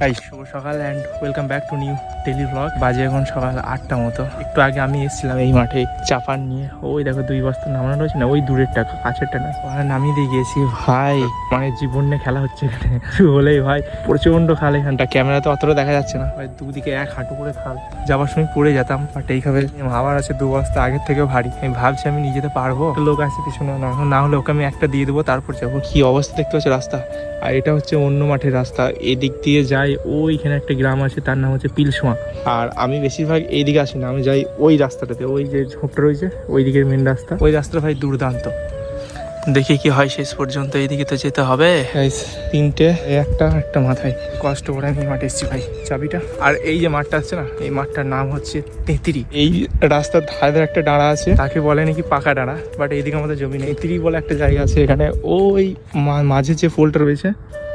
তাই শুভ সকাল and welcome back to new daily blog বাজে এখন সকাল আটটা মতো। একটু আগে আমি এসেছিলাম এই মাঠে চাপান নিয়ে। ওই দেখো দুই বস্তা নামানো রয়েছে না ওই দূরের টাকা কাছেরটা না। ওখানে নামিয়ে দিয়ে গিয়েছি। ভাই মানে জীবন নিয়ে খেলা হচ্ছে এখানে। বলেই ভাই প্রচণ্ড খাল এখানটা। ক্যামেরাতে অতটা দেখা যাচ্ছে না। ভাই দুদিকে এক হাঁটু করে খাল। যাওয়ার সময় পড়ে যেতাম বাট এইভাবে আবার আছে দু বস্তা আগের থেকেও ভারী। আমি ভাবছি আমি নিয়ে যেতে পারব। লোক আছে পিছনে না না হলে ওকে আমি একটা দিয়ে দেবো তারপর যাব। কি অবস্থা দেখতে পাচ্ছি রাস্তা? আর এটা হচ্ছে অন্য মাঠের রাস্তা। এদিক দিয়ে যাই ওইখানে একটা গ্রাম আছে তার নাম হচ্ছে পিলসোয়া। আর আমি বেশিরভাগ এইদিকে আসি না আমি যাই ওই রাস্তাটাতে। ওই যে ঝোপটা রয়েছে ওই দিকের মেন রাস্তা। ওই রাস্তাটা ভাই দুর্দান্ত। দেখি কি হয় শেষ পর্যন্ত এইদিকে তো যেতে হবে। তিনটে একটা একটা মাথায়। কষ্ট করে আমি মাঠে এসেছি ভাই চাবিটা। আর এই যে মাঠটা আছে না এই মাঠটার নাম হচ্ছে তেঁতিরি। এই রাস্তার ধারে ধারে একটা ডাঁড়া আছে। তাকে বলে নাকি পাকা ডাঁড়া বাট এইদিকে আমাদের জমি নেই। তেঁতিরি বলে একটা জায়গা আছে এখানে। ওই মাঝে যে পোলটা রয়েছে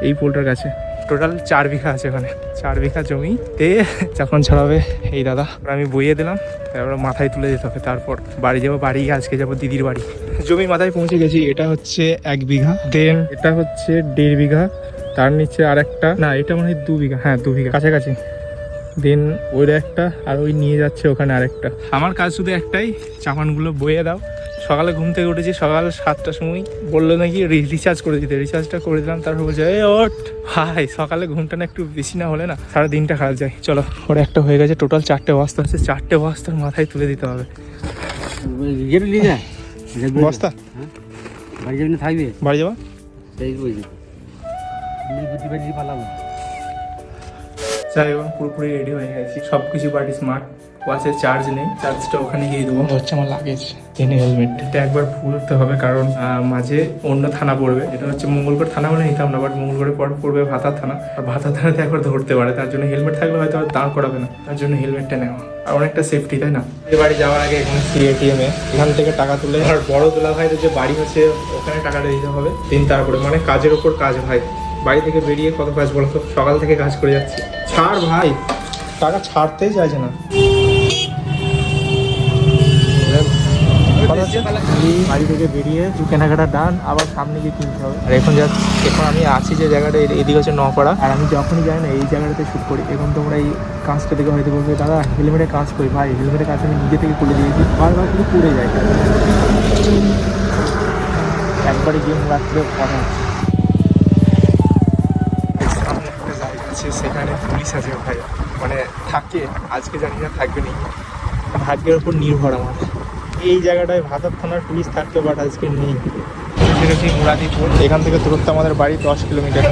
এই পোলটার কাছে। টোটাল চার বিঘা আছে ওখানে। চার বিঘা জমি। তে যখন ছড়াবে এই দাদা আমি বইয়ে দিলাম, তারপর মাথায় তুলে যেতে হবে। তারপর বাড়ি যাব, বাড়ি আজকে যাব দিদির বাড়ি। জমি মাথায় পৌঁছে গেছি, এটা হচ্ছে এক বিঘা। দেন এটা হচ্ছে দেড় বিঘা। তার নিচে আর একটা না, এটা মনে হয় দু বিঘা। হ্যাঁ দু বিঘা। কাছাকাছি। দেন ওই একটা, আর ওই নিয়ে যাচ্ছে ওখানে আরেকটা। আমার কাজ শুধু একটাই চাপানগুলো বয়ে দাও। সকালে ঘুম থেকে উঠেছি সকাল সাতটার সময় বলল নাকি রিচার্জ করে দিতে। রিচার্জটা করে দিলাম তারপর বলছে এই ওঠ। ভাই সকালে ঘুমটা না একটু বেশি না হলে না সারা দিনটা খারাপ যায়। চলো ওর একটা হয়ে গেছে টোটাল চারটে বস্তা আছে চারটে বস্তার মাথায় তুলে দিতে হবে। বস্তা? বাড়ি যাবি না থাকবে? বাড়ি যাবা? যাই হোক পুরোপুরি রেডি হয়ে গেছি। সব কিছু বাড়ি স্মার্ট ওয়াচের চার্জ নেই চার্জটা ওখানে গিয়ে দেবো। হচ্ছে আমার লাগেজ এনে হেলমেট এটা একবার ফুলতে হবে কারণ মাঝে অন্য থানা পড়বে। এটা হচ্ছে মঙ্গলকর থানা বলে নিতাম না বাট মঙ্গলকরের পর পড়বে ভাতার থানা। আর ভাতার থানাতে একবার ধরতে পারে তার জন্য হেলমেট থাকলে হয়তো আর দাঁড় করাবে না তার জন্য হেলমেটটা নেওয়া। আর অনেকটা সেফটি তাই না? এই বাড়ি যাওয়ার আগে এখানে সি এটিএম এ এখান থেকে টাকা তুলে আর বড় তোলা ভাইদের যে বাড়ি হচ্ছে ওখানে টাকাটা দিতে হবে। দিন তারপরে মানে কাজের ওপর কাজ ভাই বাড়ি থেকে বেরিয়ে কত কাজ বলো তো? সকাল থেকে কাজ করে যাচ্ছি। ছাড় ভাই টাকা ছাড়তেই চাইছে না। বাড়ি থেকে বেরিয়ে কেনাকাটা ডান আবার সামনে গিয়ে কিনতে হবে। আর এখন যা এখন আমি আছি যে জায়গাটা এদিকে হচ্ছে নপাড়া আর আমি যখনই যাই না, এই জায়গাটাতে শুট করি। এখন তোমরা এই কাজটা থেকে হয়তো বলবে, দাদা হেলমেটে কাজ করি। ভাই হেলমেটের কাজ আমি নিজে থেকে খুলে দিয়েছি। বারবার কিন্তু পুড়ে যায়। একবারে গেম রাখলে কথা আছে, সেখানে পুলিশ আছে ভাই। মানে থাকে, আজকে জানি না থাকবে নি ভাগ্যের উপর নির্ভর আমার। এই জায়গাটায় ভাতার থানার পুলিশ থাকতো বাট আজকে নেই। মুরাদিপুর এখান থেকে দূরত্ব আমাদের বাড়ি দশ কিলোমিটার।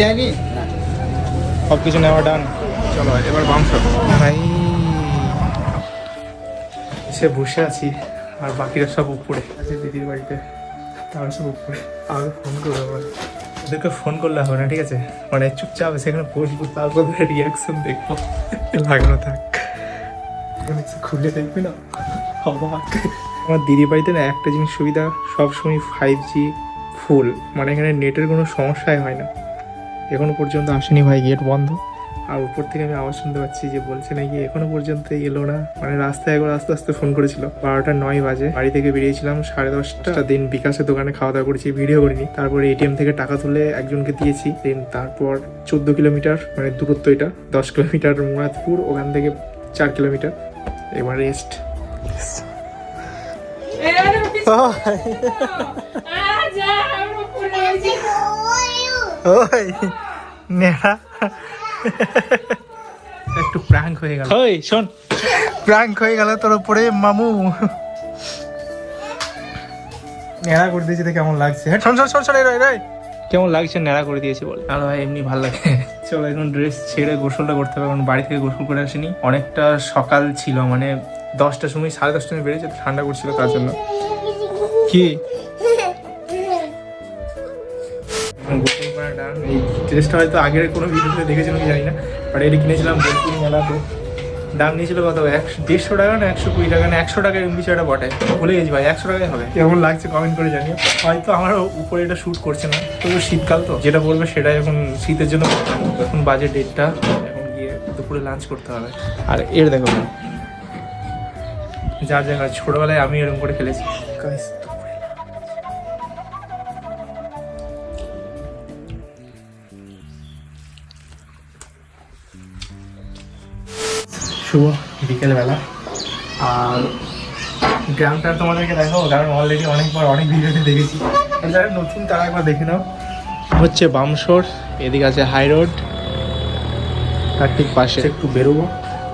যায়নি? সব কিছু নেওয়া ডান চলো এবার ভাই সে বসে আছি আর বাকিরা সব উপরে। আছে দিদির বাড়িতে তারা সব উপরে। আর ফোন করব। ওদেরকে ফোন করলে হবে না ঠিক আছে? মানে চুপচাপ সেখানে বসবো তারপর রিয়াকশন দেখব। লাগানো থাক। এখানে খুলে দেখবি না? অবাক। আমার দিদি বাড়িতে না একটা জিনিস সুবিধা সবসময় ফাইভ জি ফুল মানে এখানে নেটের কোনো সমস্যাই হয় না। এখনও পর্যন্ত আসেনি ভাই গেট বন্ধ। আর উপর থেকে আমি আওয়াজ শুনতে পাচ্ছি যে বলছে নাকি এখনও পর্যন্ত এলো না। মানে রাস্তায় একবার আস্তে আস্তে ফোন করেছিল। বারোটা নয় বাজে। বাড়ি থেকে বেরিয়েছিলাম সাড়ে দশটা। দিন বিকাশের দোকানে খাওয়া দাওয়া করেছি ভিডিও করিনি। তারপরে এটিএম থেকে টাকা তুলে একজনকে দিয়েছি। দেন তারপর চোদ্দ কিলোমিটার মানে দূরত্ব এটা দশ কিলোমিটার মুরাদপুর ওখান থেকে চার কিলোমিটার। এবার রেস্ট ওই নেহা। একটু প্র্যাঙ্ক হয়ে গেল। ওই শোন। প্র্যাঙ্ক হয়ে গেল তোর উপরে মামু। নেড়া করে দিয়েছি তো কেমন লাগছে। হ্যাঁ শোন শোন শোন শোন এই রে। কেমন লাগছে নেড়া করে দিয়েছি বল। আর ভাই এমনি ভালো লাগে। চলো এখন ড্রেস ছেড়ে গোসলটা করতে হবে কারণ বাড়ি থেকে গোসল করে আসিনি। অনেকটা সকাল ছিল মানে দশটার সময় সাড়ে দশটার সময় তো ঠান্ডা করছিল তার জন্য। কি? এই ড্রেসটা হয়তো আগের কোনো ভিডিওতে দেখেছিলাম কি জানি না বাট এটা কিনেছিলাম বোলপুর মেলাতে। দাম নিয়েছিল কত একশো দেড়শো টাকা না একশো কুড়ি টাকা না একশো টাকার এমবি ছাড়া বটে। ভুলে গেছি ভাই একশো টাকায় হবে। কেমন লাগছে কমেন্ট করে জানিও। হয়তো আমার উপরে এটা শ্যুট করছে না। তবু শীতকাল তো যেটা বলবে সেটাই এখন শীতের জন্য। এখন বাজে ডেটটা এখন গিয়ে দুপুরে লাঞ্চ করতে হবে। আর এর দেখো যার জায়গায় ছোটবেলায় আমি এরকম করে খেলেছি। শুভ বিকেলবেলা। আর গ্রামটা তোমাদেরকে দেখাবো কারণ অলরেডি অনেকবার অনেক ভিডিওতে দেখেছি। যারা নতুন তারা একবার দেখে নাও। হচ্ছে বামশোর এদিকে আছে হাই রোড তার ঠিক পাশে। একটু বেরোবো।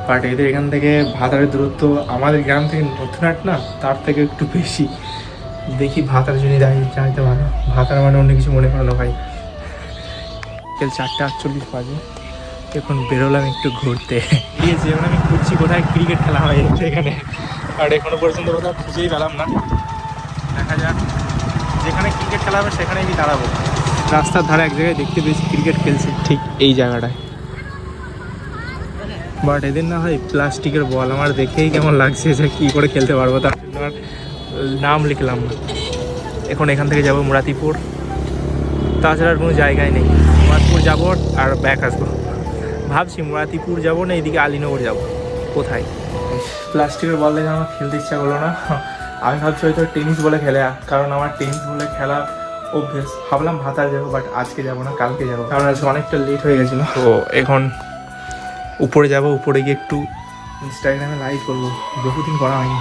বাট এদের এখান থেকে ভাতারের দূরত্ব আমাদের গ্রাম থেকে নতুন নতুনহাট না তার থেকে একটু বেশি। দেখি ভাতার জন্য দাঁড়িয়ে চাইতে পারো। ভাতার মানে অন্য কিছু মনে করো না ভাই। বিকেল চারটে আটচল্লিশ বাজে। এখন বেরোলাম একটু ঘুরতে। গিয়ে যেমন আমি ঘুরছি কোথায় ক্রিকেট খেলা হয় এখানে আর এখনও পর্যন্ত কোথাও খুঁজেই পেলাম না। দেখা যাক। যেখানে ক্রিকেট খেলা হবে সেখানে আমি দাঁড়াবো। রাস্তার ধারে এক জায়গায় দেখতে পেয়েছি ক্রিকেট খেলছে ঠিক এই জায়গাটায়। বাট এদের না হয় প্লাস্টিকের বল আমার দেখেই কেমন লাগছে যে কী করে খেলতে পারব তার জন্য আর নাম লিখলাম না। এখন এখান থেকে যাব মুরাতিপুর তাছাড়া আর কোনো জায়গায় নেই। মুরাদপুর যাব আর ব্যাক আসব। ভাবছি মুরাতিপুর যাব না এদিকে আলীনগর যাব। কোথায়? প্লাস্টিকের বল দেখে আমার খেলতে ইচ্ছা করল না। আমি ভাবছি হয়তো টেনিস বলে খেলে কারণ আমার টেনিস বলে খেলা অভ্যেস। ভাবলাম ভাতার যাব বাট আজকে যাব না কালকে যাব। কারণ আজকে অনেকটা লেট হয়ে গেছিল। তো এখন উপরে যাব উপরে গিয়ে একটু ইনস্টাগ্রামে লাইভ করব। বহুদিন করা হয়নি।